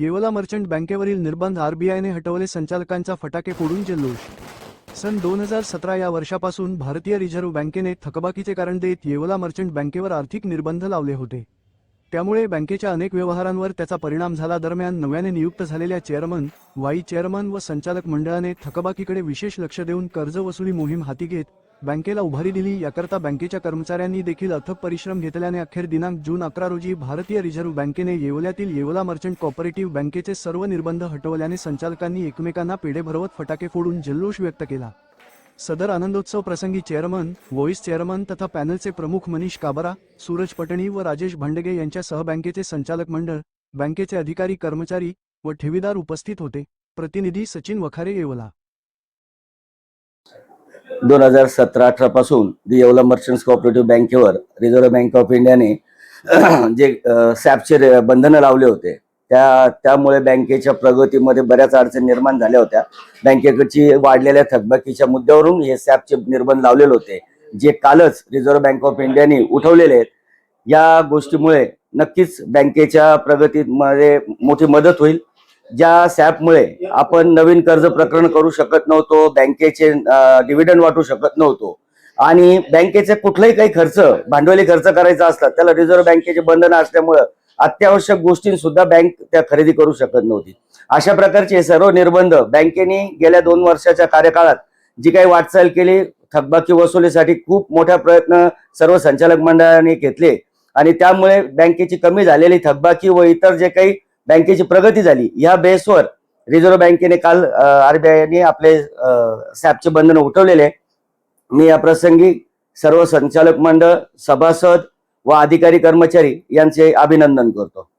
Yeola merchant बँकेवरील निर्बंध आरबीआयने हटवले संचालकांचा फटाके फोडून जल्लोष. सन दोन हजार सतरा या वर्षापासून भारतीय रिझर्व्ह बँकेने थकबाकीचे कारण देत येवला मर्चंट बँकेवर आर्थिक निर्बंध लावले होते. त्यामुळे बँकेच्या अनेक व्यवहारांवर त्याचा परिणाम झाला. दरम्यान नव्याने नियुक्त झालेल्या चेअरमन वाई चेअरमन व संचालक मंडळाने थकबाकीकडे विशेष लक्ष देऊन कर्ज वसुली मोहीम हाती घेत बँकेला उभारी दिली. याकरता बँकेच्या कर्मचाऱ्यांनी देखील अथक परिश्रम घेतल्याने अखेर दिनांक जून अकरा रोजी भारतीय रिझर्व्ह बँकेने येवल्यातील येवला मर्चंट कॉपरेटिव्ह बँकेचे सर्व निर्बंध हटवल्याने संचालकांनी एकमेकांना पेढे भरवत फटाके फोडून जल्लोष व्यक्त केला. सदर आनंदोत्सव प्रसंगी चेअरमन व्हॉइस चेअरमन तथा पॅनलचे प्रमुख मनीष काबरा सूरज पटणी व राजेश भांडगे यांच्यासह बँकेचे संचालक मंडळ बँकेचे अधिकारी कर्मचारी व ठेवीदार उपस्थित होते. प्रतिनिधी सचिन वखारे येवला. दोन हजार सतरा अठरा पासून येवला मर्चंट्स कॉपरेटिव्ह बँकेवर रिझर्व्ह बँक ऑफ इंडियाने जे सॅपचे बंधनं लावले होते त्या त्यामुळे बँकेच्या प्रगतीमध्ये बऱ्याच अडचणी निर्माण झाल्या होत्या. बँकेकडची वाढलेल्या थकबाकीच्या मुद्द्यावरून हे सॅपचे निर्बंध लावलेले होते जे कालच रिझर्व्ह बँक ऑफ इंडियाने उठवलेले आहेत. या गोष्टीमुळे नक्कीच बँकेच्या प्रगतीमध्ये मोठी मदत होईल. ज्या सॅपमुळे आपण नवीन कर्ज प्रकरण करू शकत नव्हतो बँकेचे डिव्हिडंड वाटू शकत नव्हतो. आणि बँकेचे कुठलाही काही खर्च भांडवली खर्च करायचा असला त्याला रिझर्व्ह बँकेचे बंधनं असल्यामुळं अत्यावश्यक गोष्टी सुद्धा बँक त्या खरेदी करू शकत नव्हती. अशा प्रकारचे हे सर्व निर्बंध बँकेने गेल्या दोन वर्षाच्या कार्यकाळात जी काही वाटचाल केली थकबाकी वसुलीसाठी खूप मोठा प्रयत्न सर्व संचालक मंडळाने घेतले. आणि त्यामुळे बँकेची कमी झालेली थकबाकी व इतर जे काही बँकेची प्रगती झाली. या बेसवर रिझर्व्ह बँकेने काल आरबीआयने आपले सॅपचे बंधन उठवलेले. मी या प्रसंगी सर्व संचालक मंडळ सभासद व अधिकारी कर्मचारी यांचे अभिनंदन करतो.